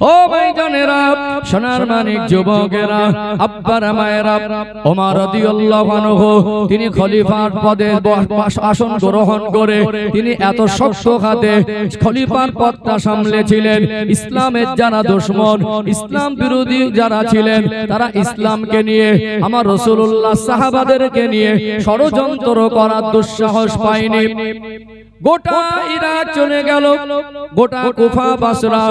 ও ভাইজানেরা সোনার মানিক যুবকেরা আব্বার মায়েরা ওমর রাদিয়াল্লাহু আনহু তিনি খলিফার পদে আসন গ্রহণ করে তিনি এত শক্ত হাতে খলিফার পদটা সামলেছিলেন ইসলামের যারা দুশমন ইসলাম বিরোধী যারা ছিলেন তারা ইসলামকে নিয়ে আমার রাসূলুল্লাহ সাহাবাদেরকে নিয়ে ষড়যন্ত্র করার দুঃসাহস পায়নি। গোটা ইরাক চলে গেল। গোটা কুফা বাসরা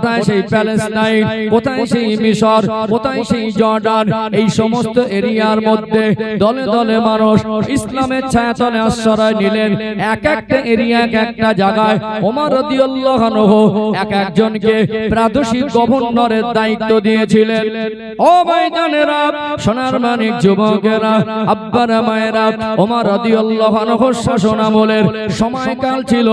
কোথায় সেই প্যালেস্টাইন কোথায় সেই মিশর কোথায় সেই জর্ডান এই সমস্ত এরিয়ার মধ্যে দলে দলে মানুষ ইসলামের ছায়াতলে আশ্রয় নিলেন। এক একটা এরিয়া এক একটা জায়গায় ওমর রাদিয়াল্লাহু আনহু এক একজনকে প্রাদেশিক গভর্নরের দায়িত্ব দিয়েছিলেন। ও ভাইজানেরা সোনার মানিক যুবকেরা আব্বারা মায়েরা ওমর রাদিয়াল্লাহু আনহুর শাসন আমলের সময়কাল ছিল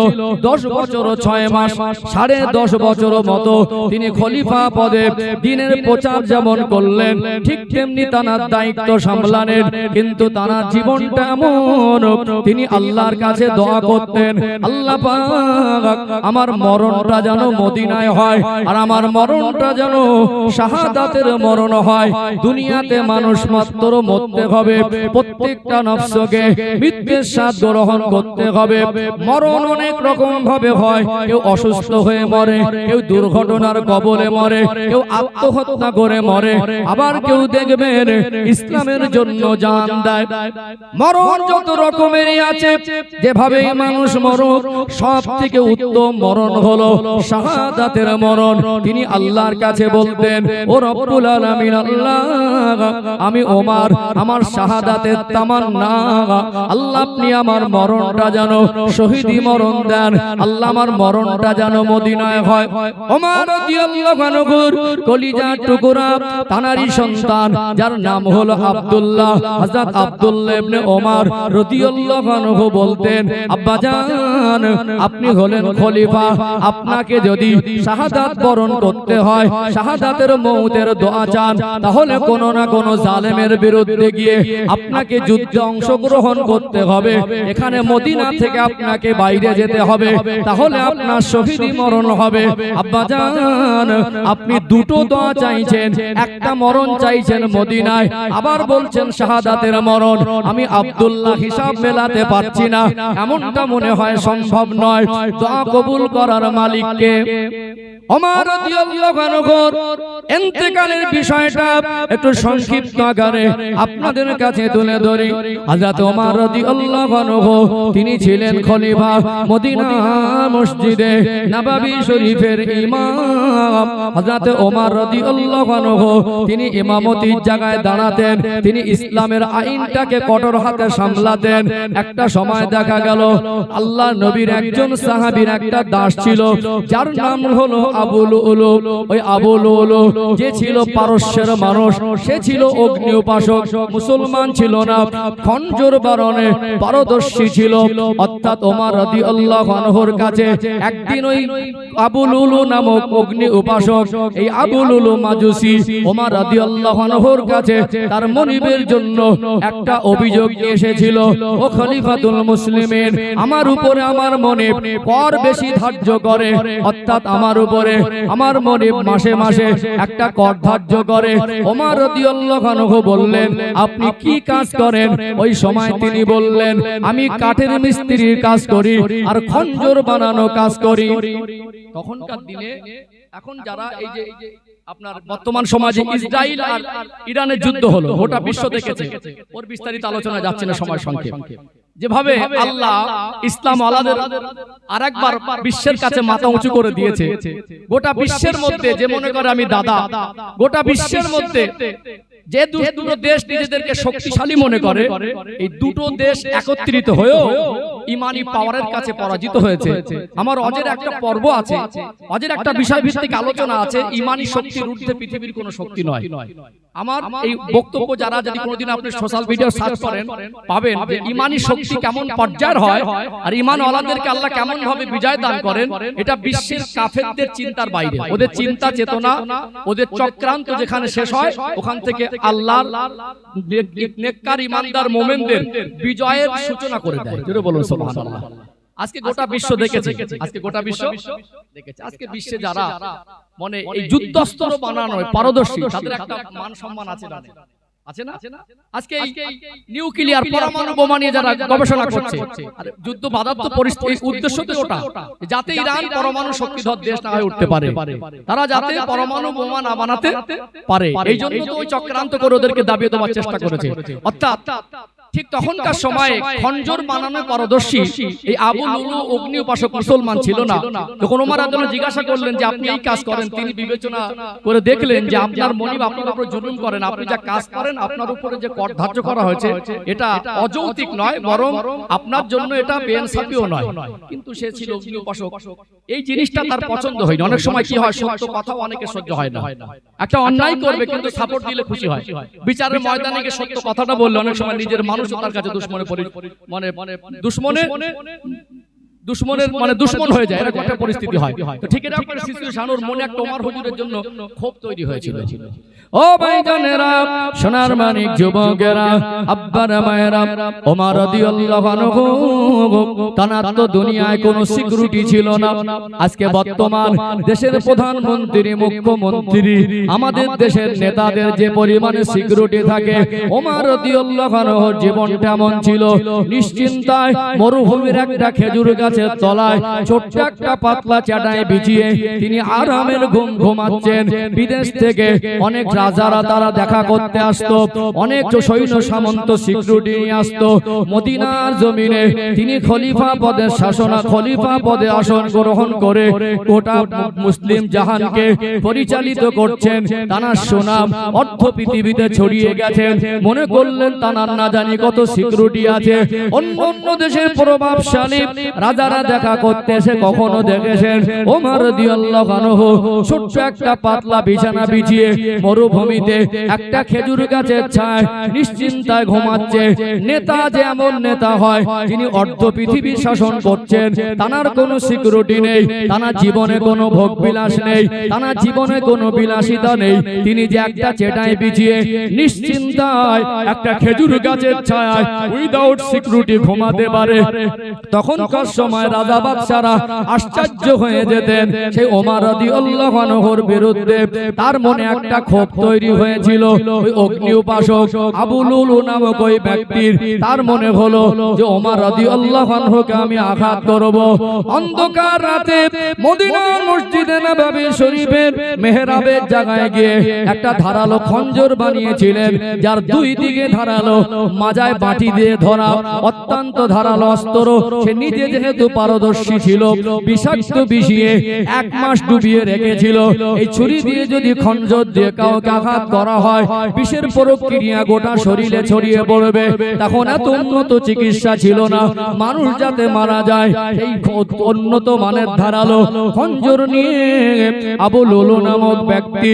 দশ বছর ও ছয় মাস সাড়ে দশ বছর মতো তিনি খলিফা পদে দিনের প্রচার যেমন করলেন, ঠিক তেমনি তানার দায়িত্ব সামলানের কিন্তু তানার জীবনটা এমন। তিনি আল্লাহর কাছে দোয়া করতেন, আল্লাহ আমার মরণটা যেন মদিনায় হয়, আর আমার মরণটা যেন শাহাদাতের মরণ হয়। দুনিয়াতে মানুষ মাত্র মরতে হবে, প্রত্যেকটা নফসকে মৃত্যুর স্বাদ গ্রহণ করতে হবে। মরণ অনেক রকম ভাবে হয়, কেউ অসুস্থ হয়ে মরে, কেউ দুর্ঘটনার কবলে মরে কেউ আত্মহত্যা করে মরে আবার কেউ দেখবেন ইসলামের জন্য জান দেয়। মরণ যত রকমেরই আছে যেভাবে মানুষ মরণ সব থেকে উত্তম মরণ হলো শাহাদাতের মরণ। তিনি আল্লাহর কাছে বলতেন ও রব্বুল আলামিন আল্লাহ আমি ওমার আমার শাহাদাতের তামান্না আল্লাহ আপনি আমার মরণটা যেন শহীদি মরণ দেন আল্লাহ আমার মরণটা যেন মদিনায় হয় ওমার আপনি হলেন খলিফা। আপনাকে যদি শাহাদাত বরণ করতে হয়, শাহাদাতের মৌতের দোয়া চান, তাহলে কোন না কোন জালেমের বিরুদ্ধে গিয়ে আপনাকে যুদ্ধে অংশগ্রহণ করতে হবে। এখানে মদিনা থেকে আপনাকে বাইরে যেতে হবে। তাহলে আপনার শহীদি মরণ হবে। আব্বা জান আপনি দুটো দোয়া চাইছেন একটা মরণ চাইছেন মদিনায় আবার বলছেন শাহাদাতের মরণ আমি আব্দুল্লাহ হিসাব মেলাতে পারছি না এমনটা মনে হয় সম্ভব নয়। দোয়া কবুল করার মালিককে ওমর রাদিয়াল্লাহু বিষয়টা একটু সংক্ষিপ্ত আকারে আপনাদের কাছে তুলে ধরি। হযরত ওমর তিনি ছিলেন খলিফা মদিনা মসজিদে নববী শরীফের ইমাম। হযরত ওমর রাদিয়াল্লাহু আনহু তিনি ইমামতির জায়গায় দাঁড়াতেন তিনি ইসলামের আইনটাকে কঠোর হাতে সামলাতেন। একটা সময় দেখা গেল আল্লাহ নবীর একজন সাহাবীর একটা দাস ছিল যার নাম হলো আবুল উলু ওই আবুল উলু যে ছিল পারস্যের মানুষ সে ছিল অগ্নি উপাসক মুসলমান ছিল না খঞ্জর বারণে পারদর্শী ছিল। অর্থাৎ ওমর রাদিয়াল্লাহু আনহুর কাছে একদিন ওই আবুল উলু নামক অগ্নি উপাসক এই আবুল মাজুসি ওমর রাদিয়াল্লাহু আনহুর কাছে তার মনিবের জন্য একটা অভিযোগ এসেছিল, ও খলিফাতুল মুসলিমিন, আমার উপরে আমার মনে কর বেশি ধার্য করে, অর্থাৎ আমার উপরে আমার মনে মাসে মাসে একটা কর ধার্য করে। ওমর রাদিয়াল্লাহু আনহু বললেন, আপনি কি কাজ করেন? ওই সময় তিনি বললেন, আমি কাঠের মিস্ত্রির কাজ করি আর খঞ্জর বানানো কাজ করি। তখনকার দিনে এখন যারা এই যে আপনার বর্তমান সমাজে ইসরায়েল আর ইরানের যুদ্ধ হলো গোটা বিশ্ব দেখেছে। ওর বিস্তারিত আলোচনা যাচ্ছে না সময় সংক্ষেপ যেভাবে আল্লাহ ইসলাম আলাদের আরেকবার বিশ্বের কাছে মাথা উঁচু করে দিয়েছে। গোটা বিশ্বের মধ্যে যে মনে করে আমি দাদা গোটা বিশ্বের মধ্যে যে দুটো দেশ নিজেদেরকে শক্তিশালী মনে করে এই দুটো দেশ একত্রিত হয়েও ইমানি পাওয়ারের কাছে পরাজিত হয়েছে। আমার অজের একটা পর্ব আছে। অজের একটা বিষয় ভিত্তিক আলোচনা আছে ইমানি শক্তির ঊর্ধ্বে পৃথিবীর কোনো শক্তি নয়। আমার এই বক্তব্য যারা যদি কোনোদিন আপনি সোশ্যাল মিডিয়া সার্চ করেন পাবেন যে ইমানি শক্তি কেমন পর্যায়ের হয় আর ইমান ওয়ালাদেরকে আল্লাহ কেমন ভাবে বিজয় দান করেন এটা বিশ্বের কাফেরদের চিন্তার বাইরে। ওদের চিন্তা চেতনা ওদের চক্রান্ত যেখানে শেষ হয় ওখান থেকে আল্লাহর নেক- নেককার ইমানদার মোমেনদের বিজয়ের সূচনা করে দেয়। বলুন সুবহানাল্লাহ। আজকে গোটা বিশ্ব দেখেছে। আজকে গোটা বিশ্ব দেখেছে। আজকে বিশ্বে যারা মানে এই যুদ্ধস্তর বানানোয় পারদর্শী তাদের একটা মান সম্মান আছে না? আছে না? আজকে নিউক্লিয়ার পরমাণু বোমা নিয়ে যারা গবেষণা করছে। যুদ্ধ বাধার তো পরিস্থিতি উদ্দেশ্য তো ওটা। যাতে ইরান পরমাণু শক্তিধর দেশ না হয়ে উঠতে পারে। তারা যাতে পরমাণু বোমা না বানাতে পারে। এই জন্য তো ওই চক্রান্ত করে ওদেরকে দাবিয়ে দেওয়ার চেষ্টা করেছে। অর্থাৎ ঠিক তখনকার সময়ে খঞ্জর বানানো পারদর্শী এই আবু লুলু অগ্নি উপাসক মুসলমান ছিল না। তখন ওমর আব্দুল্লাহ জিজ্ঞাসা করলেন যে আপনি এই কাজ করেন তিনি বিবেচনা করে দেখলেন যে আপনার মনিব আপনার উপর জুলুম করেন আপনি যা কাজ করেন আপনার উপরে যে কর ধার্য করা হয়েছে এটা অযৌক্তিক নয় বরং আপনার জন্য এটা বেনসাফিও নয়। কিন্তু সে ছিল অগ্নি উপাসক এই জিনিসটা তার পছন্দ হয়নি। অনেক সময় কি হয় সত্য কথাও অনেকে সহ্য হয় না। একটা অন্যায় করবে কিন্তু সাপোর্ট দিলে খুশি হয় বিচারের ময়দানে গিয়ে সত্য কথাটা বললে অনেক সময় নিজের মানুষ তার কাছে দুশ্মনে পরি মানে মানে দুশ্মনে দুশ্মনের মানে দুশ্মন হয়ে যায় এরকম একটা পরিস্থিতি হয়। তো ঠিক এটা আপনার শিশু শানুর মনে একটা ওমর হুজুরের জন্য ক্ষোভ তৈরি হয়েছিল। ও ভাইজানেরা সোনার মানিক যুবকেরা আব্বার মায়েরা ওমর রাদিয়াল্লাহু আনহু তানার তো দুনিয়ায় কোনো সিকিউরিটি ছিল না। আজকে বর্তমান দেশের প্রধানমন্ত্রী মুখ্যমন্ত্রী আমাদের দেশের নেতাদের যে পরিমাণে সিকিউরিটি থাকে ওমর রাদিয়াল্লাহু আনহুর জীবন কেমন ছিল। নিশ্চিন্তায় মরুভূমির একটা খেজুর গাছের তলায় ছোট্ট একটা পাতলা চাটায় বিছিয়ে তিনি আরামের ঘুম ঘুমাচ্ছেন। বিদেশ থেকে অনেক রাজারা তারা দেখা করতে আসতো। অনেক সৈন্য সামন্ত সিকিউরিটি নিয়ে আসতো। মদিনার জমিনে তিনি খলিফা পদে শাসনা খলিফা পদে আসন গ্রহণ করে গোটা মুসলিম জাহানকে পরিচালিত করছেন। তানার সুনাম অর্থ পৃথিবীতে ছড়িয়ে গেছেন মনে করলেন তানার না জানি কত সিকিউরিটি আছে। অন্য অন্য দেশের প্রভাবশালী রাজারা দেখা করতে এসে কখনো দেখেছেন ওমর রাদিয়াল্লাহু আনহু ছোট্ট একটা পাতলা বিছানা বিছিয়ে মরুভূমিতে একটা খেজুর গাছের ছায় নিশ্চিন্তায় ঘুমাচ্ছে। নেতা যে এমন নেতা হয়, যিনি অর্ধ পৃথিবী শাসন করছেন, তানার কোনো সিকিউরিটি নেই, তানার জীবনে কোনো ভোগ বিলাস নেই, তানার জীবনে কোনো বিলাসিতা নেই। তিনি যে একটা চেটায় বিছিয়ে নিশ্চিন্তায় একটা খেজুর গাছের ছায় উইদাউট সিকিউরিটি ঘুমাতে পারে। তখনকার সময় রাজা বাদশারা আশ্চর্য হয়ে যেতেন। সেই ওমর রাদিয়াল্লাহু আনহুর বিরুদ্ধে তার মনে একটা ক্ষোভ তৈরি হয়েছিল। ওই অগ্নি উপাসক আবু লুলু নামক ওই ব্যক্তির তার মনে হলো যে, ওমর রাদিয়াল্লাহু আনহুকে আমি আঘাত করব। অন্ধকার রাতে মদিনার মসজিদে নববী শরীফের মেহরাবের জায়গায় গিয়ে একটা ধারালো খঞ্জর বানিয়েছিলেন, যার দুই দিকে ধারালো মাজায় বাটি দিয়ে ধরা অত্যন্ত ধারালো অস্ত্র। সে নিজে যেহেতু পারদর্শী ছিল, বিষাক্ত বিষিয়ে এক মাস ডুবিয়ে রেখেছিল। এই ছুরি দিয়ে যদি খঞ্জর দিয়ে কাউকে আঘাত করা হয়, বিষের প্রক্রিয়া গোটা শরীরে ছড়িয়ে পড়বে। তখন এত উন্নত চিকিৎসা ছিল না। মানুষ যাতে মারা যায় এই উন্নত মানের ধারালো। খঞ্জর নিয়ে আবু লোলো নামক ব্যক্তি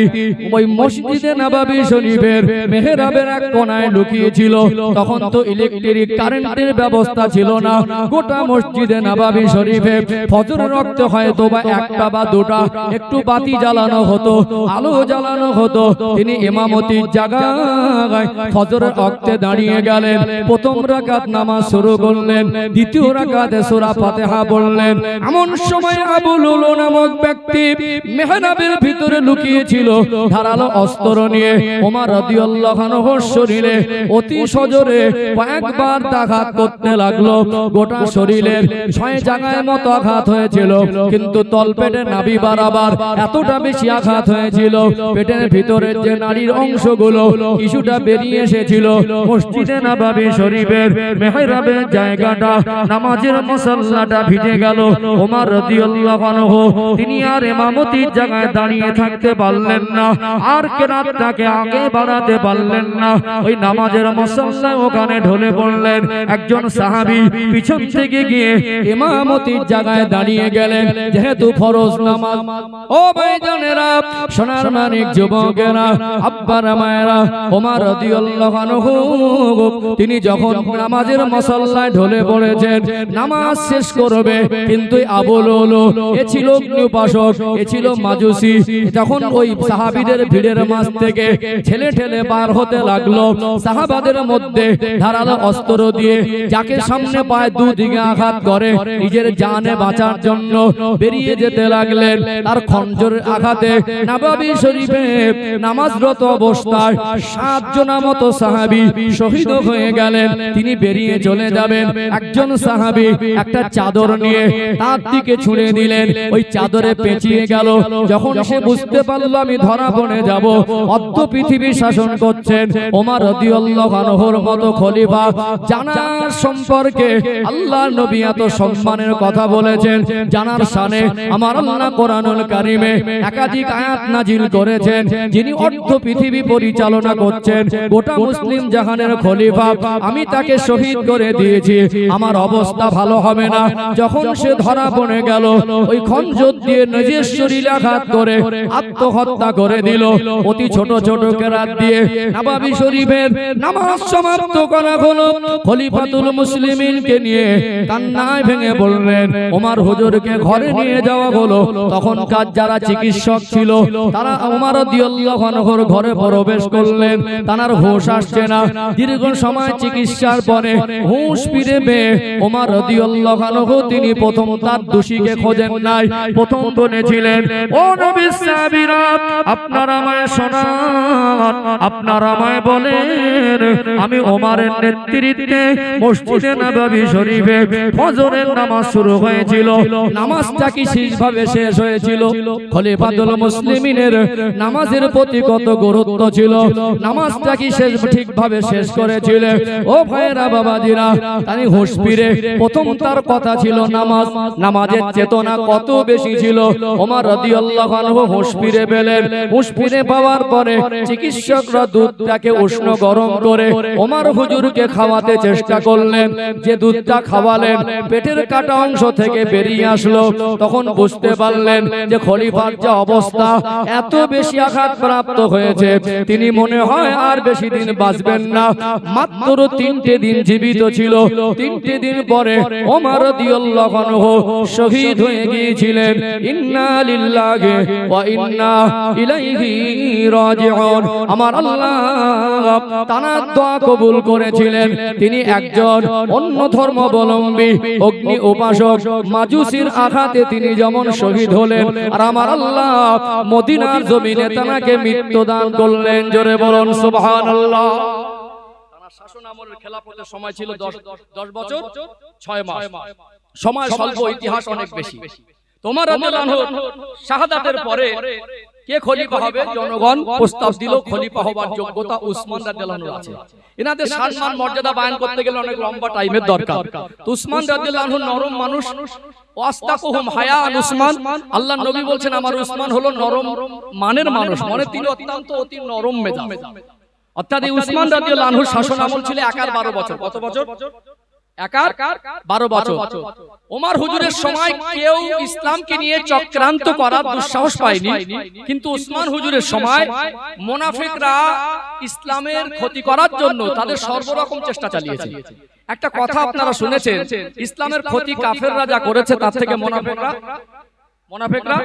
ওই মসজিদে নবাবী শরীফের মেহরাবের এক কোনায় লুকিয়েছিল। তখন তো ইলেকট্রিক কারেন্টের ব্যবস্থা ছিল না। গোটা মসজিদে নবাবী শরীফে ফজর রক্ত হয়তো বা একটা বা দুটা, একটু বাতি জ্বালানো হতো, আলো জ্বালানো হতো, তিনি ইমামতির জায়গায় ফজরের রক্তে দাঁড়িয়ে গেলেন। প্রথম রাকাত নামাজ শুরু করলেন, দ্বিতীয় রাকাতে সূরা ফাতিহা বললেন এমন সময় আবু লুলু নামক ব্যক্তি মেহরাবের ভিতরে লুকিয়েছিল, ধারালো অস্ত্র নিয়ে। ওমর রাদিয়াল্লাহু আনহুর শরীরে অতি সজোরে কয়েকবার আঘাত করতে লাগল। গোটা শরীরের ছয় জায়গায় মতো আঘাত হয়েছিল। কিন্তু তলপেটে নাভি বারাবার এতটা বেশি আঘাত হয়েছিল। পেটের ভিতরের যে নারীর অংশগুলো কিছুটা বেরিয়ে এসেছিল, মসজিদে নববী শরীফের মেহরাবের জায়গাটা, নামাজের মুসাল্লাটা ভিজে গেল। ওমর রাদিয়াল্লাহু আনহু, তিনি আর ইমামতির জায়গায় দাঁড়িয়ে থাকতে পারলেন না, আর কেরাতটাকে আগে বাড়াতে পারলেন না। ওই নামাজের মুসাল্লায় ওখানে ঢলে পড়লেন একজন সাহাবী, পিছন থেকে গিয়ে ইমামতির জায়গায় দাঁড়িয়ে গেলেন, যেহেতু ফরজ নামাজ। ও ভাইজানেরা সোনার মানিক যুবকেরা, আব্বার মায়েরা, ওমর রাদিয়াল্লাহু আনহু, তিনি যখন নামাজের মসল্লায় ঢলে পড়েছেন, নামাজ শেষ করবে, কিন্তু আবুল হলো এ ছিল উপাসক এ ছিল মাজুসি তখন ওই সাহাবীদের ভিড়ের মাঝ থেকে ছেলে ঠেলে পার হতে লাগল, সাহাবাদের মধ্যে ধারালো অস্ত্র দিয়ে যাকে সামনে পায় দুদিকে আঘাত করে নিজের জানে বাঁচার জন্য বেরিয়ে যেতে লাগলেন। তার খঞ্জরের আঘাতে নাবাবি শরীফে নামাজরত অবস্থায় সাতজনা মতো সাহাবি শহীদ হয়ে গেলেন। তিনি বেরিয়ে চলে যাবেন। একজন সাহাবি একটা চাদর নিয়ে তার দিকে ছুঁড়ে দিলেন। ওই চাদরে পেঁচিয়ে গেল। যখন সে বুঝতে পারল আমি ধরা পড়ে যাব। অর্ধ পৃথিবী শাসন করছেন। ওমর রাদিয়াল্লাহু আনহুর মতো খলিফা জানার সম্পর্কে আল্লাহ নবী এত সম্মানের কথা বলেছেন, জানার শানে আমার আল্লাহ কোরআনুল কারিমে একাধিক আয়াত নাজিল করেছেন, যিনি অর্ধ পৃথিবী পরিচালনা করছেন, গোটা মুসলিম জাহানের খলিফা। আমি তাকে শহীদ করে দিয়েছি, আমার অবস্থা ভালো হবে না। যখন সে ধরা পড়ে গেল, ওই খঞ্জর দিয়ে নিজের শরীরে আঘাত করে আত্মহত্যা করে দিল। অতি ছোট ছোট কেরাত দিয়ে নবাবি শরীফের নামাজ সমাপ্ত করা হলো খলিফাতুল মুসলিমিনকে নিয়ে কান্নায় ভেঙে বললেন, ওমর হুজুরকে ঘরে নিয়ে যাওয়া হলো। তখনকার যারা চিকিৎসক ছিল, তারা ওমর রাদিয়াল্লাহু ঘরে প্রবেশ করলেন। তার হুঁশ আসছে না। দীর্ঘ সময় চিকিৎসার পরে হুঁশ ফিরে পেয়ে ওমর রাদিয়াল্লাহু তিনি প্রথম তার দোষীকে খোঁজেন নাই। প্রথম বলেছিলেন ও নবী সাহাবীরা, আপনারা আমায় শোনান, আপনারা আমায় বলেন, আমি ওমরের নেতৃত্বে মসজিদে নববী শরীফে ফজরের নামাজ শুরু হয়েছিল। নামাজটা কি ঠিকভাবে শেষ হয়েছিল? খলিফাতুল মুসলিমিনের নামাজের প্রতি কত গুরুত্ব ছিল? নামাজটা কি শেষ ঠিকভাবে শেষ করেছিল? ও ভাইরা বাবাজিরা তাই হুঁশ ফিরে। প্রথম তার কথা ছিল নামাজ। নামাজের চেতনা কত বেশি ছিল? ওমর রাদিয়াল্লাহু আনহু হুঁশ ফিরে পেলেন। হুঁশ ফিরে পাওয়ার পরে চিকিৎসকরা দুধটাকে উষ্ণ গরম করে ওমর হুজুরকে খাওয়াতে চেষ্টা করলেন। যে দুধটা খাওয়ালেন, পেটের কাটা অংশ থেকে বেরিয়ে আসলো। তখন বুঝতে পারলেন যে খলিফার যা অবস্থা এত বেশি আঘাত প্রাপ্ত হয়েছে। তিনি মনে হয় আর বেশি দিন বাঁচবেন না। মাত্র তিনটে দিন জীবিত ছিল। তিনটে দিন পরে ওমর শহীদ হয়ে গিয়েছিলেন। আমার আল্লাহ দোয়া কবুল করেছিলেন। তিনি একজন অন্য ধর্মাবলম্বী অগ্নি উপাসক মাজুসির আঘাতে তিনি যেমন শহীদ হলেন। আর আমার আল্লাহ মদিনার জমিনে তাকে মৃত্যু দান করলেন। জোরে বলুন, সুবহানাল্লাহ। শাসন আমলের খেলাফতের সময় ছিল 10 10 বছর, ছয় মাস। সময় স্বল্প, ইতিহাস অনেক বেশি। তোমার শাহাদাতের পরে কে খলিফা হবে? জনগণ। প্রস্তাব দিল খলিফা হবার যোগ্যতা উসমান রাদিয়াল্লাহু আছে। এনাদের সম্মান মর্যাদা বায়ান করতে গেলে অনেক লম্বা টাইমের দরকার। তো উসমান রাদিয়াল্লাহু নরম মানুষ ওয়াস্তাকুহুম হায়া উসমান। আল্লাহ নবী বলছেন আমার উসমান হলো নরম মানের মানুষ। মানে তিনি অত্যন্ত অতি নরম মেজাজ। অর্থাৎ এই উসমান রাদিয়াল্লাহু শাসন আমল ছিল একার 12 বছর। কত বছর? একার 12 বছর। ওমর হুজুরের সময় কেউ ইসলামকে নিয়ে চক্রান্ত করার দুঃসাহস পায়নি। কিন্তু উসমান হুজুরের সময় মুনাফিকরা ইসলামের ক্ষতি করার জন্য তাদের সর্বরকম চেষ্টা চালিয়েছে। একটা কথা আপনারা শুনেছেন ইসলামের ক্ষতি কাফেররা যা করেছে তার থেকে মুনাফিকরা মুনাফিকরা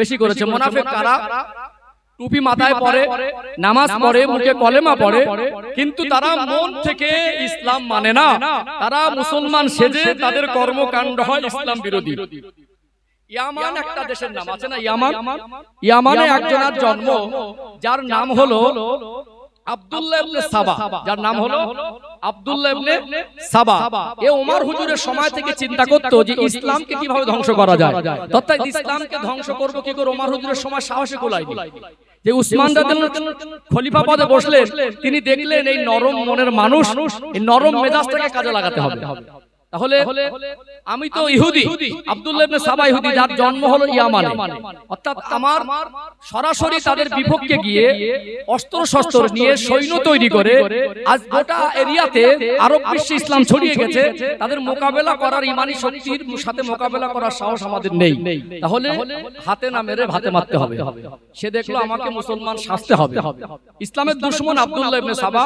বেশি করেছে। মুনাফিক কারা টুপি মাথায় পরে নামাজ পড়ে মুখে কলেমা পড়ে। কিন্তু তারা মন থেকে ইসলাম মানে না। তারা মুসলমান সেজে তাদের কর্মকাণ্ড হয় ইসলাম বিরোধী। ইয়ামান একটা দেশের নাম আছে না ইয়ামান? ইয়ামানে? একজনের জন্ম যার নাম হলো আব্দুল্লাহ সাবা যার নাম হলো আব্দুল্লাহ ইবনে সাবা। এ ওমর হুজুরের সময় থেকে চিন্তা করত যে ইসলামকে কীভাবে ধ্বংস করা যায়? তথায় ইসলামকে ধ্বংস করব কি করে ওমর হুজুরের সময় সাহসে কোলায়নি? যে উসমান খলিফা পদে বসলেন তিনি দেখলেন এই নরম মনের মানুষ এই নরম মেজাজটাকে কাজে লাগাতে হবে। তাহলে আমি তো ইহুদি। আব্দুল্লাহ ইবনে সাবা ইহুদি যার জন্ম হলো ইয়ামানে। অর্থাৎ আমার সরাসরি তাদের বিপক্ষে গিয়ে অস্ত্র শস্ত্র নিয়ে সৈন্য তৈরি করে আজ গোটা এরিয়াতে আরব বিশ্বে ইসলাম ছড়িয়ে গেছে। তাদের মোকাবেলা করার ইমানি শক্তির সাথে মোকাবেলা করার সাহস আমাদের নেই। তাহলে হাতে না মেরে ভাতে মারতে হবে। সে দেখল আমাকে মুসলমান শাস্তে হবে। ইসলামের দুশ্মন আব্দুল্লাহ ইবনে সাবা।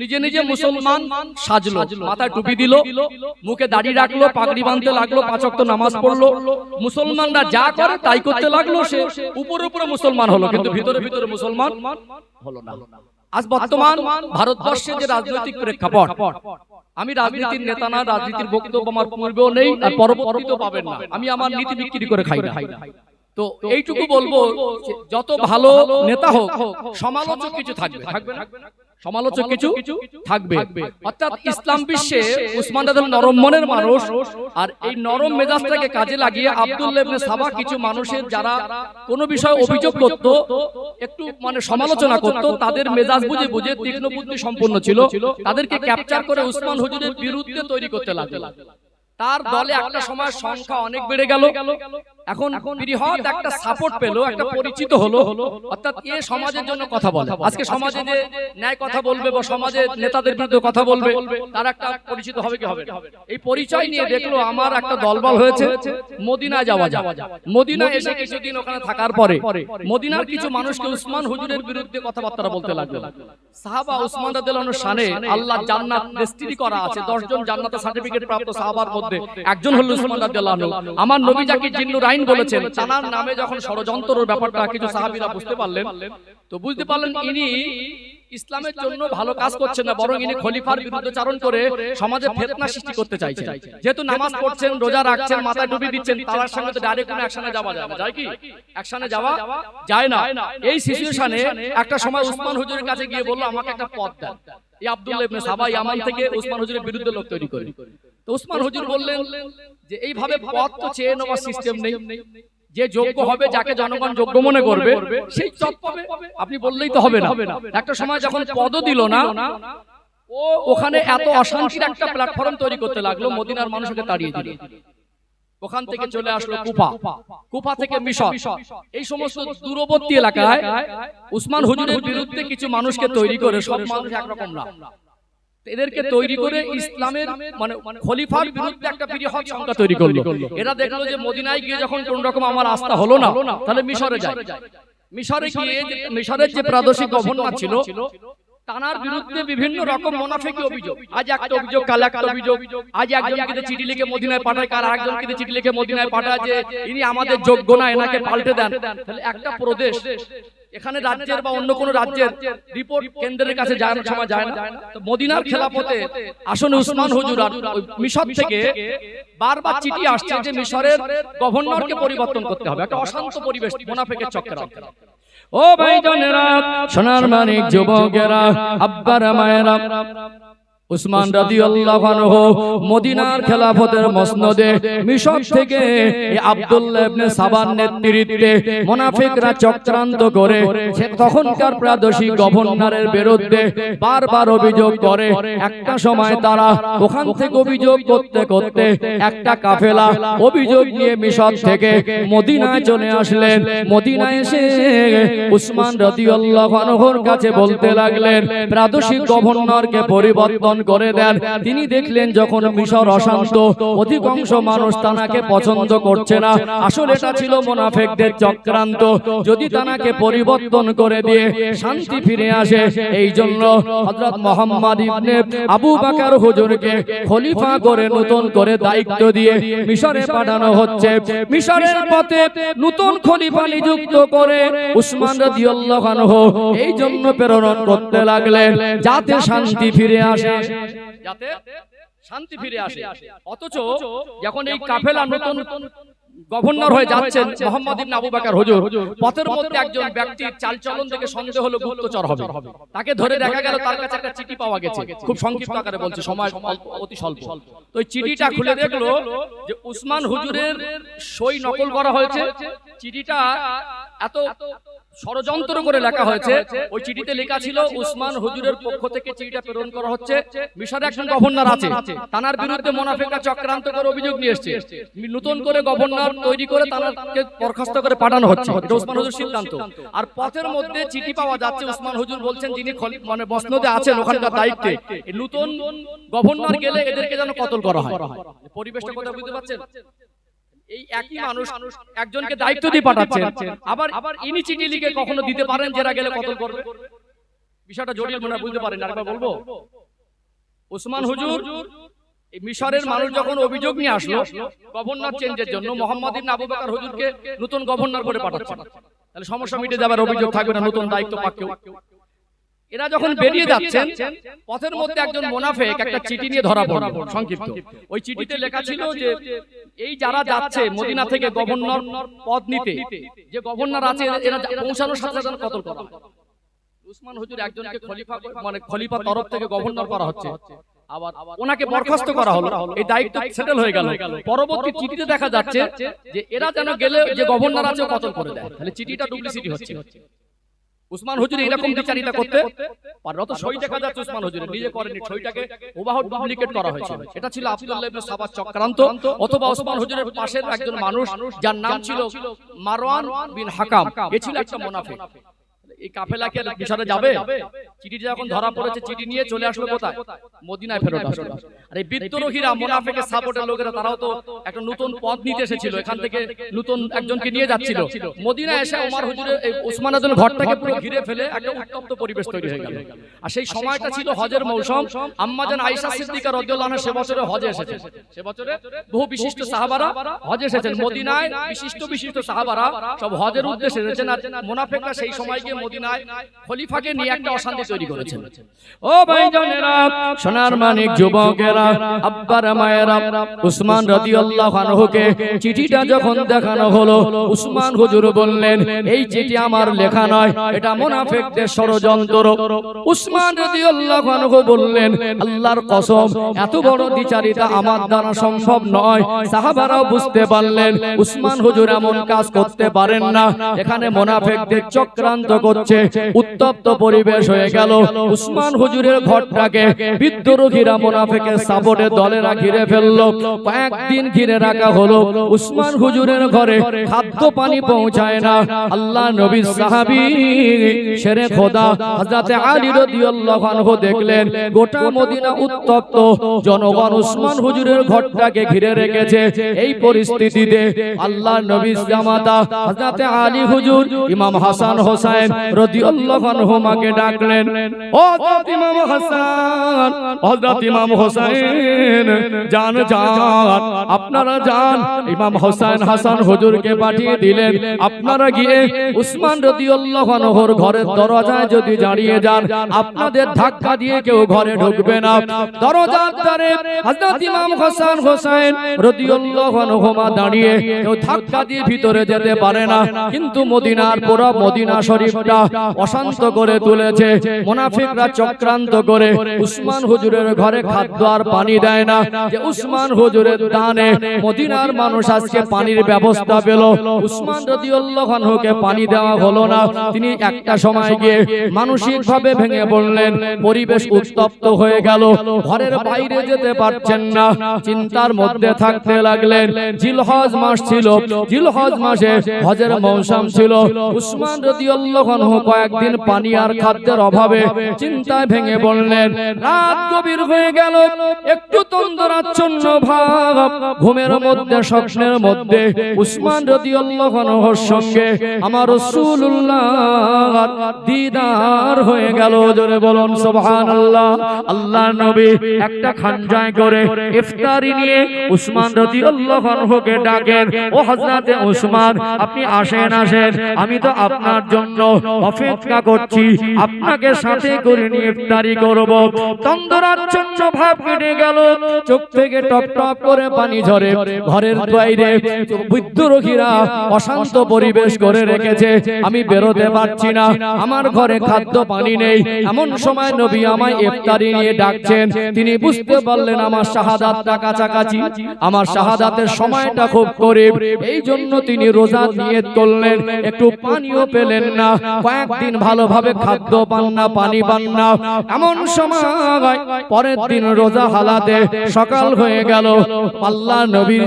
নিজে নিজে মুসলমান সাজলো মাথায় টুপি দিল মুখে দাড়ি রাখল পাগড়ি বাঁধতে লাগল পাঁচক নামাজ পড়ল মুসলমানরা যা করে তাই করতে লাগল সে উপরে উপরে মুসলমান হলো কিন্তু ভিতরে ভিতরে মুসলমান হলো না। আজ বর্তমান ভারতবর্ষের যে রাজনৈতিক প্রেক্ষাপট আমি রাজনীতির নেতা না রাজনীতির বক্তব্য আমার পূর্বেও নেই আর পরবর্তীতেও পাবেন না। আমি আমার নীতি বিক্রি করে খাই না। তো এইটুকু বলব যত ভালো নেতা হোক সমালোচক কিছু থাকবে থাকবে না? সমালোচক কিছু থাকবে। অর্থাৎ ইসলাম বিশ্বে উসমান দাদা নরম মনের মানুষ আর এই নরম মেজাজটাকে কাজে লাগিয়ে আব্দুল্লাহ ইবনে সাবা কিছু মানুষের যারা কোনো বিষয়ে অভিযোগ করত একটু মানে সমালোচনা করত তাদের মেজাজ বুঝে বুঝে তীক্ষ্ণ বুদ্ধি সম্পন্ন ছিল। তাদেরকে ক্যাপচার করে উসমান হুজুরের বিরুদ্ধে তৈরি করতে লাগল। তার দলে একটা সময় সংখ্যা অনেক বেড়ে গেল। এখন বৃহৎ একটা সাপোর্ট পেল একটা পরিচিত হলো। অর্থাৎ এ সমাজের জন্য কথা বলে। আজকে সমাজে যে ন্যায় কথা বলবে বা সমাজের নেতাদের বিরুদ্ধে কথা বলবে তার একটা পরিচিত হবে কি হবে? এই পরিচয় নিয়ে দেখল আমার একটা দলবল হয়েছে মদিনায় যাওয়া যাওয়া মদিনা এসে কিছুদিন ওখানে থাকার পরে মদিনার কিছু মানুষকে উসমান হুজুরের বিরুদ্ধে কথাবার্তা বলতে লাগল। সাহাবা উসমান রাদিয়াল্লাহু শানে আল্লাহ জান্নাত করা আছে 10 জন জান্নাতের সার্টিফিকেট প্রাপ্ত সাহাবার মধ্যে একজন হলো উসমান রাদিয়াল্লাহু আনহু। আমার নবী যাকে জিন্নুর আইন বলেছেন তার নামে যখন ষড়যন্ত্রের ব্যাপারটা কিছু সাহাবীরা বুঝতে পারলেন, তো বুঝতে পারলেন ইনি ইসলামের জন্য ভালো কাজ করছেন না বরং ইনি খলিফার বিরুদ্ধে চারণ করে সমাজে ফেতনা সৃষ্টি করতে চাইছেন। যেহেতু নামাজ পড়ছেন রোজা রাখছেন মাথায় টুপি দিচ্ছেন তার সঙ্গে তো ডাইরেক্ট কোনো অ্যাকশনে যাওয়া যায় না যায়। কি? অ্যাকশনে যাওয়া যায় না। এই সিচুয়েশনে একটা সময় উসমান হুজুরের কাছে গিয়ে বলল আমাকে একটা পদ দেন। এই আব্দুল্লাহ ইবনে সাবা ইয়ামান থেকে উসমান হুজুরের বিরুদ্ধে লোক তৈরি করে তো উসমান হুজুর বললেন যে এইভাবে পদ তো চেয়ে নেওয়ার সিস্টেম নেই। যে যোগ্য হবে যাকে জনগণ যোগ্য মনে করবে সেই পদ পাবে। আপনি বললেই তো হবে না। একটা সময় যখন পদও দিল না ও ওখানে এত অশান্তির একটা প্ল্যাটফর্ম তৈরি করতে লাগল মদিনার মানুষকে তাড়িয়ে দিল ওখান থেকে চলে আসলো কুফা। কুফা। থেকে মিশর। এই সমস্ত দূরবর্তী এলাকায় উসমান হুজুরের বিরুদ্ধে কিছু মানুষকে তৈরি করে সব মানুষ একরকম না এদেরকে তৈরি করে ইসলামের মানে খলিফার বিরুদ্ধে একটা বৃহৎ সংখ্যা তৈরি করল। এরা দেখল যে মদিনায় গিয়ে যখন কোন রকম আমার আস্থা হলো না তাহলে মিশরে যায়। মিশরে গিয়ে মিশরের যে প্রাদেশিক গভর্নর ছিল তানার বিরুদ্ধে বিভিন্ন রকম মোনাফেকি অভিযোগ। আজ একটা অভিযোগ কাল একটা অভিযোগ আজ একজনকে চিঠি লিখে মদিনায় পাঠায় কার আরেকজনকে চিঠি লিখে মদিনায় পাঠায় যে ইনি আমাদের যোগ্য না এনাকে পাল্টে দেন। তাহলে একটা প্রদেশ এখানে রাজ্যের বা অন্য কোন রাজ্যের রিপোর্ট কেন্দ্রের কাছে যায় না। সময় যায় না। তো মদিনার খেলাফতে আসলে উসমান হুজুর মিশর থেকে বারবার চিঠি আসছে যে মিশরের গভর্নরকে পরিবর্তন করতে হবে। একটা অশান্ত পরিবেশ মোনাফেকের চক্রান্ত। ও ভাই জনেরা সোনার মানিক যুবকেরা আব্বার মায়েরা উসমান রাদিয়াল্লাহু আনহু মদিনার খেলাফতের মসনদে মিশর থেকে আব্দুল্লাহ ইবনে নেতৃত্বে মুনাফিকরা চক্রান্ত করে তখনকার প্রাদেশিক গভর্নরের বিরুদ্ধে বারবার অভিযোগ করে। একটা সময় তারা ওখান থেকে অভিযোগ করতে করতে একটা কাফেলা অভিযোগ নিয়ে মিশর থেকে মদিনায় চলে আসলেন। মদিনায় এসে উসমান রাদিয়াল্লাহু আনহুর কাছে বলতে লাগলেন প্রাদেশিক গভর্নরকে পরিবর্তন করে দেন। তিনি দেখলেন যখন মিশর অশান্ত, অধিকাংশ মানুষ তানাকে পছন্দ করছে না। আসলে এটা ছিল মুনাফিকদের চক্রান্ত। যদি তানাকে পরিবর্তন করে দিয়ে শান্তি ফিরে আসে, এই জন্য হযরত মোহাম্মদ ইবনে আবু বকর হুজুরকে খলিফা করে নতুন করে দায়িত্ব দিয়ে মিশরে পাঠানো হচ্ছে। মিশরের পথে নতুন খলিফা নিযুক্ত করে উসমান রাদিয়াল্লাহু আনহু এই জন্য প্রেরণ করতে লাগলেন, যাতে শান্তি ফিরে আসে। যাতে শান্তি ফিরে আসে। অথচ যখন এই কাফেলা নতুন গভর্নর হয়ে যাচ্ছেন মোহাম্মদ আবু হুজুর, পথের মধ্যে একজন চালচলন থেকে সন্দেহ হলো গুপ্তচর হবে। তাকে ধরে দেখা গেল তার কাছে একটা চিঠি পাওয়া গেছে। খুব সংক্ষিপ্ত আকারে বলছে, সময় অতি স্বল্প। তো চিঠিটা খুলে দেখল যে উসমান হুজুরের সই নকল করা হয়েছে। চিঠিটা এত ষড়যন্ত্র করে লেখা হয়েছে। ওই চিঠিতে লেখা ছিল উসমান হুজুরের পক্ষ থেকে চিঠিটা প্রেরণ করা হচ্ছে। মিশরে একজন গভর্নর আছে। তানার বিরুদ্ধে মোনাফিকরা চক্রান্ত করে অভিযোগ নিয়ে এসেছে। নতুন করে গভর্নর তৈরি করে তানাকে বরখাস্ত করে পাঠানো হচ্ছে। এটা উসমান হুজুর সিদ্ধান্ত আর পথের মধ্যে চিঠি পাওয়া যাচ্ছে উসমান হুজুর বলছেন যিনি খলি- মানে মসনদে আছেন ওখানকার দায়িত্বে এই নতুন গভর্নর গেলে এদেরকে যেন কতল করা হয় পরিবেশটা কথা বুঝতে পারছেন এই একই মানুষ একজনকে দায়িত্ব দিয়ে পাঠাচ্ছেন। আবার আবার ইনি চিঠি লিখে কখনো দিতে পারেন যারা গেলে কতল করবে? বিষয়টা জটিল মনে বুঝতে পারেন আরেকবার বলব? ওসমান হুজুর মিশরের মানুষ যখন অভিযোগ নিয়ে আসলো গভর্নর চেঞ্জের জন্য মোহাম্মদ ইবনে আবু বকর হুজুরকে নতুন গভর্নর করে পাঠাচ্ছেন। তাহলে সমস্যা মিটে যাবার অভিযোগ থাকবে না নতুন দায়িত্ব পাক কেউ এরা যখন বেরিয়ে যাচ্ছেন পথের মধ্যে একজন মোনাফেক একটা চিঠি নিয়ে ধরা পড়ল সংক্ষিপ্ত। ওই চিঠিতে লেখা ছিল যে এই যারা যাচ্ছে মদিনা থেকে গভর্নর পদ নিতে যে গভর্নর আছে এরা পৌঁছানোর সাথে সাথে কতল করা। উসমান হুজুর একজনকে খলিফা মানে খলিফা তরফ থেকে গভর্নর করা হচ্ছে। আবার ওনাকে বরখাস্ত করা হলো। এই দায়িত্ব সেটেল হয়ে গেল। পরবর্তী চিঠিতে দেখা যাচ্ছে যে এরা যেন গেলে যে গভর্নর আছে কতল করে দেয়। তাহলে চিঠিটা ডুপ্লিসিটি হচ্ছে। উসমান হুজুর এরকম বিচারিতা করতে পারত সই দেখা যাচ্ছে উসমান হুজুর নিজে করেনি সইটাকে ওবাহ ডুপ্লিকেট করা হয়েছিল। এটা ছিল আব্দুল্লাহ ইবনে সাবাস চক্রান্ত অথবা উসমান হুজুরের পাশের একজন মানুষ যার নাম ছিল মারওয়ান বিন হাকাম। এ ছিল একটা মুনাফিক। এই কাফেলাকে বিষয়ে যাবে? চিঠিটা যখন ধরা পড়েছে চিঠি নিয়ে চলে আসলো কোথায়? মদিনায় ফেরত আসলো। আর এই বিদ্রোহীরা মুনাফিকের সাপোর্টের লোকেরা তারাও তো একটা নতুন পথ নিতে এসেছিল এখান থেকে নতুন একজনকে নিয়ে যাচ্ছিল। মদিনায় এসে ওমর হুজুরের এই ওসমান আদুল ঘরটাকে পুরো ঘিরে ফেলে একটা উত্তপ্ত পরিবেশ তৈরি হয়ে গেল। আর সেই সময়টা ছিল হজের মৌসুম। আম্মাজান আয়েশা সিদ্দিকা রাদিয়াল্লাহু আনহা সে বছরে হজে এসেছেন সে বছরে বহু বিশিষ্ট সাহাবারা হজে এসেছেন মদিনায় বিশিষ্ট বিশিষ্ট সাহাবারা সব হজের উদ্দেশ্যে এসেছেন। আর মুনাফিকরা সেই সময় গিয়ে মদিনায় খলিফাকে নিয়ে একটা অশান্তি তৈরি করেছেন। ও ভাইজানেরা সোনার মানিক যুবকেরা আব্বার মায়েরা উসমান রাদিয়াল্লাহু আনহুকে চিঠিটা যখন দেখানো হলো উসমান হুজুর বললেন এই চিঠি আমার লেখা নয় এটা মুনাফিকদের ষড়যন্ত্র। উসমান রাদিয়াল্লাহু আনহু বললেন আল্লাহর কসম এত বড় দ্বিচারিতা আমার দ্বারা সম্ভব নয়। সাহাবারাও বুঝতে পারলেন উসমান হুজুর এমন কাজ করতে পারেন না। এখানে মুনাফিকদের চক্রান্ত করছে উত্তপ্ত পরিবেশ হয়ে গেল। উসমান হুজুরের ঘরটাকে বিদ্রোহীরা মুনাফিকের সাপোর্টে দলেরা ঘিরে ফেলল। কয়েকদিন ঘিরে রাখা হলো। উসমান হুজুরের ঘরে খাদ্য পানি পৌঁছায় না। আল্লাহ নবী সাহাবী শেরে খোদা হযরতে আলী রাদিয়াল্লাহু আনহু দেখলেন, গোটা মদিনা উত্তপ্ত। জনগণ উসমান হুজুরের ঘরটাকে ঘিরে রেখেছে। এই পরিস্থিতিতে আল্লাহ নবী জামাতা হযরতে আলী হুজুর, ইমাম হাসান হোসেন আপনারা গিয়ে উসমান ঘরের দরজায় যদি দাঁড়িয়ে যান, আপনাদের ধাক্কা দিয়ে কেউ ঘরে ঢুকবে না। দরজার ইমাম হাসান দাঁড়িয়ে কেউ ধাক্কা দিয়ে ভিতরে যেতে পারে না। কিন্তু মদিনার পুরো মদিনা শরীফটা অশান্ত করে তুলেছে। মুনাফিকরা চক্রান্ত করে। উসমান হুজুরের ঘরে খাদ্য আর পানি দেয় না। যে উসমান হুজুরের দানে মদিনার মানুষ আজকে পানির ব্যবস্থা পেল। উসমান রাদিয়াল্লাহু আনহুকে পানি দেওয়া হলো না। তিনি একটা সময় গিয়ে মানসিক ভাবে ভেঙে পড়লেন। পরিবেশ উত্তপ্ত হয়ে গেল। ঘরের বাইরে যেতে পারছেন না। চিন্তার মধ্যে থাকতে লাগলেন। জিলহজ মাস ছিল। জিলহজ মাসে হজের মৌসুম ছিল। উসমান রাদিয়াল্লাহু আনহু কয়েকদিন পানি আর খাদ্যের অভাবে চিন্তায় ভেঙে পড়লেন। রাত গভীর হয়ে গেল। একটু তন্দরাচ্ছন্ন ভাব ঘুমের মধ্যে স্বপ্নের মধ্যে। উসমান রাদিয়াল্লাহু আনহুর সঙ্গে আমার রাসূলুল্লাহ দিদার হয়ে গেল। জোরে বলুন সুবহানাল্লাহ। আল্লাহ নবী একটা খানজায় করে ইফতারি নিয়ে উসমান রাদিয়াল্লাহু আনহুকে ডাকেন। ও হযরতে উসমান আপনি আসেন আসেন। আমি তো আপনার জন্য অপেক্ষা করছি। আপনাকে সাথে করে নিয়ে ইফতারি করব। তন্দরাচ্ছন্ন ভাব কেটে গেল। চোখ থেকে টপ টপ করে পানি ঝরে। ঘরের বাইরে বিদ্রোহীরা অশান্ত পরিবেশ করে রেখেছে। আমি বেরোতে পারছি না। আমার ঘরে খাদ্য পানি নেই। এমন সময় নবী আমায় ইফতারি নিয়ে ডাকছেন। তিনি বুঝতে পারলেন আমার শাহাদাতটা কাছাকাছি আমার শাহাদাতের সময়টা খুব করিব এই জন্য তিনি রোজা নিয়ত করলেন একটু পানিও পেলেন না। কয়েকদিন ভালোভাবে খাদ্য পান না পানি পান না এমন সময় পরের দিন রোজা হালাতে সকাল হয়ে গেল। আল্লাহ নবীর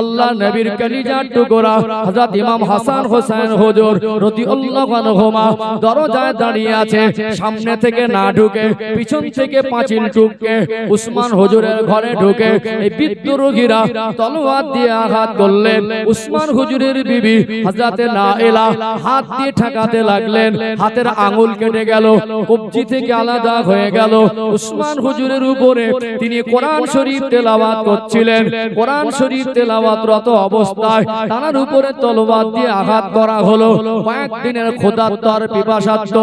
আল্লাহ নবীর কলিজার টুকরা হযরত ইমাম হাসান হোসেন হুজুর রাদিয়াল্লাহু আনহুমা দরজায় দাঁড়িয়ে আছে। সামনে থেকে না ঢুকে, পিছন থেকে পাঁচিল টুকে উসমান হুজুরের ঘরে ঢুকে এই বিদ্রোহীরা তলোয়ার দিয়ে আঘাত করলেন। উসমান হুজুরের বিবি হযরতে নাইলা হাত দিয়ে ঠেকাতে লাগলেন লাগলেন হাতের আঙুল কেটে গেল কবজি থেকে আলাদা হয়ে গেল। উসমান হুজুরের উপরে তিনি কোরআন শরীফ তেলাওয়াত করছিলেন। কোরআন শরীফ তেলাওয়াতরত অবস্থায় তার উপরে তলোয়ার দিয়ে আঘাত করা হলো। কয়েকদিনের খোদাত্তর পিপাসাত্ম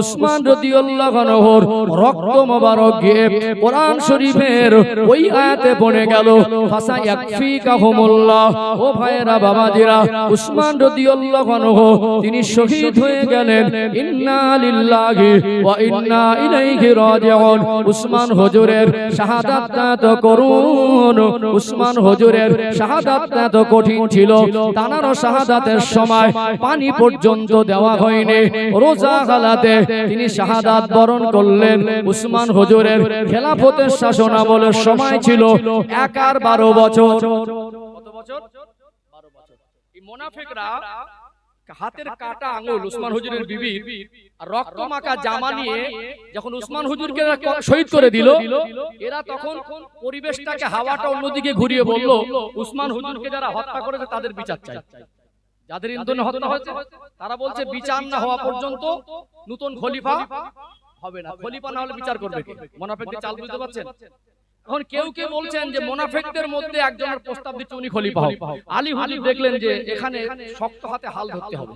উসমান রাদিয়াল্লাহু আনহুর রক্ত মোবারক গিয়ে কোরআন শরীফের ওই আয়াতে পড়ে গেল ফাসা ইয়াকফিকাহুমুল্লাহ ও ভাইরা বাবাজিরা উসমান রাদিয়াল্লাহু আনহু তিনি শহীদ হয়ে গেলেন ইন্না লিল্লাহি ওয়া ইন্না ইলাইহি রাজিউন। উসমান হুজুরের শাহাদাতটা তো করুন। উসমান হুজুরের শাহাদাতটা তো কঠিন ছিল। তানারও শাহাদাতের সময় পানি পর্যন্ত দেওয়া হয়নি। রোজা হালাতে তিনি শাহাদাত বরণ করলেন। উসমান হুজুরের খেলাফতের শাসন আমলের সময় ছিল এক আর বারো বছর। কত বছর? মোনাফেকরা হাতের কাটা আঙুল উসমান হুজুরের বিবি আর রক্ত মাখা জামা নিয়ে যখন উসমান হুজুরকে শহীদ করে দিল এরা তখন পরিবেশটাকে হাওয়াটা অন্যদিকে ঘুরিয়ে বলল উসমান হুজুরকে যারা হত্যা করেছে তাদের বিচার চাই। যাদের ইন্ধনে হত্যা হয়েছে তারা বলছে বিচার না হওয়া পর্যন্ত নতুন খলিফা হবে না। খলিফা না হলে বিচার করবে কে? মোনাফেকদের চাল বুঝতে পারছেন? এখন কেউ কেউ বলছেন যে মোনাফেকদের মধ্যে একজনের প্রস্তাব দিচ্ছে উনি খলিফা হবে আলী হুজুর দেখলেন যে এখানে শক্ত হাতে হাল ধরতে হবে।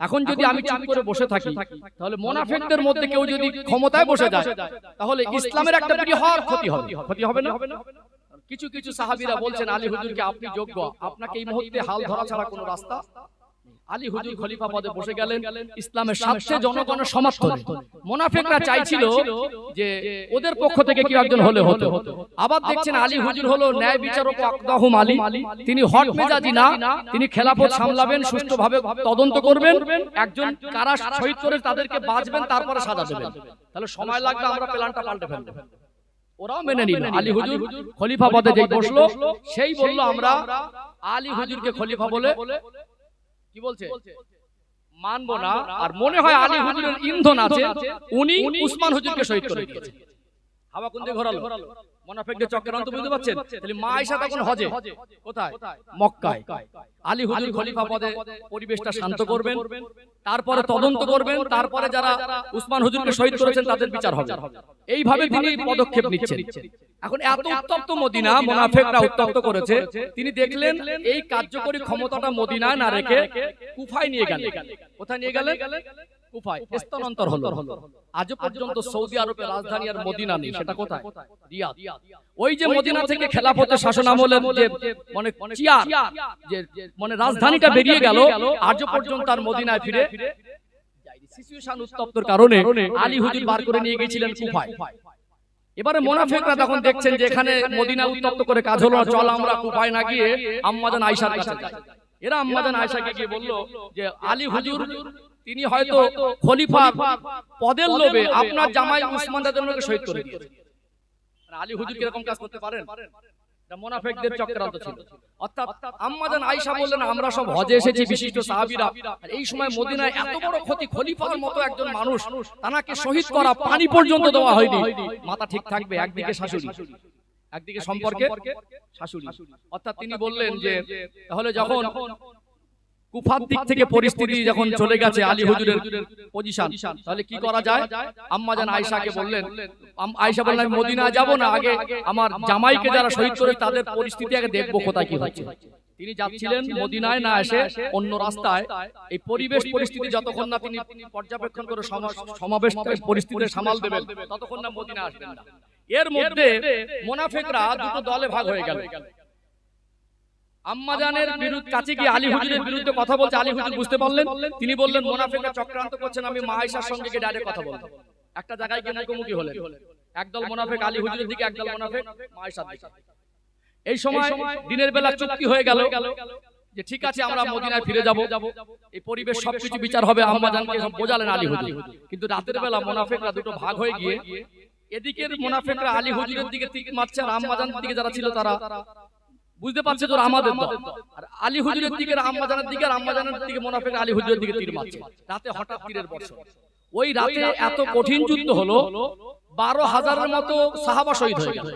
এখন যদি আমি চুপ করে বসে থাকি তাহলে মোনাফেকদের মধ্যে কেউ যদি ক্ষমতায় বসে যায় তাহলে ইসলামের একটা বৃহৎ ক্ষতি হবে। ক্ষতি হবে না? কিছু কিছু সাহাবীরা বলছেন আলী হুজুরকে আপনি যোগ্য আপনাকে এই মুহূর্তে হাল ধরা ছাড়া কোনো রাস্তা আলী হুজুর খলিফা পদে বসে গেলেন ইসলামের জনগণের সমর্থনে মোনাফেকরা চাইছিল যে ওদের পক্ষ থেকে কেউ একজন হলে হতো। আবার দেখছেন আলী হুজুর হলো ন্যায় বিচারক আকদাহুম আলী তিনি হট মেজাজি না তিনি খেলাফত সামলাবেন সুষ্ঠুভাবে তদন্ত করবেন। একজন কারা শহীদ করে তাদেরকে বাঁচবেন তারপরে সাজা দেবেন। তাহলে সময় লাগবে আমরা প্ল্যানটা পাল্টে ফেলব। ওরাও মেনে নিল। আলী হুজুর খলিফা পদে যেই বসল সেই বলল আমরা আলী হুজুরকে খলিফা বলে কি বলছে? মানবো না আর মনে হয় আলী হুজুরের ইন্ধন আছে। উনি উসমান হুজুরকে শহীদ করে দিয়েছে। হাওয়া কুন্দে দিকে ঘোরালো। মোনাফেকদের চক্রান্ত বুঝতে পারছেন? তাহলে মা আয়েশা তখন হজে। কোথায়? মক্কায়। আলী হুজুর খলিফা পদে পরিবেশটা শান্ত করবেন। তারপরে তদন্ত করবেন। তারপরে যারা উসমান হুজুরকে শহীদ করেছেন তাদের বিচার হবে। এইভাবে তিনি পদক্ষেপ নিচ্ছেন। এখন এত উত্তপ্ত মদিনা মোনাফেকরা উত্তপ্ত করেছে। তিনি দেখলেন এই কার্যকরী ক্ষমতাটা মদিনায় না রেখে কুফায় নিয়ে গেলেন? কোথায় নিয়ে গেলেন? কুফায় স্থানান্তর হলো। আজও পর্যন্ত সৌদি আরবের রাজধানী আর মদিনা নেই সেটা কোথায়? রিয়াদ। ওই যে মদিনা থেকে শাসন আমলের যে মানে চিয়ার যে মানে রাজধানীটা বেরিয়ে গেল আজও পর্যন্ত আর মদিনায় ফিরে সিচুয়েশন উত্তপ্তর কারণে আলী হুজুর বার করে নিয়ে গিয়েছিলেন কুফায় এবারে মোনাফেকরা তখন দেখছেন যে এখানে মদিনা উত্তপ্ত করে কাজ হলো চল আমরা কুফায় না গিয়ে আম্মাজান আয়েশার কাছে যাই। এরা আম্মাজান আয়েশাকে গিয়ে বলল যে আলী হুজুর তিনি হয়তো খলিফা পদের লোভে আপনার জামাই উসমান দাদনকে শহীদ করে দিয়েছে। আলী হুজুর কি এরকম কাজ করতে পারেন? মোনাফেকদের চক্রান্ত ছিল। অর্থাৎ আম্মাজান আয়েশা বললেন আমরা সব হজে এসেছি বিশিষ্ট সাহাবীরা। আর এই সময় মদিনায় এত বড় ক্ষতি খলিফার মতো একজন মানুষ তানাকে শহীদ করা পানি পর্যন্ত দেওয়া হয়নি। মাথা ঠিক থাকবে একদিকে শাশুড়ি। একদিকে সম্পর্কে শাশুড়ি। অর্থাৎ তিনি বললেন যে তাহলে যখন কুফার দিক থেকে পরিস্থিতি যখন চলে গেছে আলী হুজুরের পজিশন তাহলে কি করা যায়? আম্মা জান আয়েশাকে বললেন আয়েশা বললেন আমি মদিনা যাব না আগে আমার জামাইকে যারা শহীদ করে তাদের পরিস্থিতি আগে দেখব কোথায় কি হচ্ছে। তিনি যাচ্ছিলেন মদিনায় না এসে অন্য রাস্তায়। এই পরিবেশ পরিস্থিতি যতক্ষণ না তিনি পর্যবেক্ষণ করে সমাবেশ পরিস্থিতি সামাল দেবেন ততক্ষণ না মদিনা আসবেন। না এর মধ্যে মোনাফেকরা দুটো দলে ভাগ হয়ে গেল। আম্মাজানের বিরুদ্ধে কাছে গিয়ে আলী হুজুরের বিরুদ্ধে কথা বলছে আলী হুজুর বুঝতে পারলেন? তিনি বললেন মোনাফেকরা চক্রান্ত করছেন আমি মা আয়েশার সঙ্গে গিয়ে ডাইরেক্ট কথা বলব একটা জায়গায় গিয়ে মুখোমুখি হলেন। একদল মোনাফেক আলী হুজুরের দিকে একদল মোনাফেক মা আয়েশার দিকে। এই সময় দিনের বেলা চুক্তি হয়ে গেল যে ঠিক আছে আমরা মদিনায় ফিরে যাব। এই পরিবেশ সবকিছু বিচার হবে আম্মাজানকে বোঝালেন আলী হুজুর। কিন্তু রাতের বেলা মোনাফেকরা দুটো ভাগ হয়ে গিয়ে এদিকের মোনাফেকরা আলী হুজুরের দিকে তীর মারছে আর আম্মাজানের দিকে যারা ছিল তারা। বুঝতে পারছে তোর আমাদের দল। আর আলী হুজুরের দিকে আম্মাজানের দিকে আর আম্মাজানের দিকে মোনাফেক আলী হুজুরের দিকে তীর মারছে। রাতে হঠাৎ তীরের বর্ষণ ওই রাতে এত কঠিন যুদ্ধ হলো বারো হাজারের মতো সাহাবা শহীদ হয়ে গেল।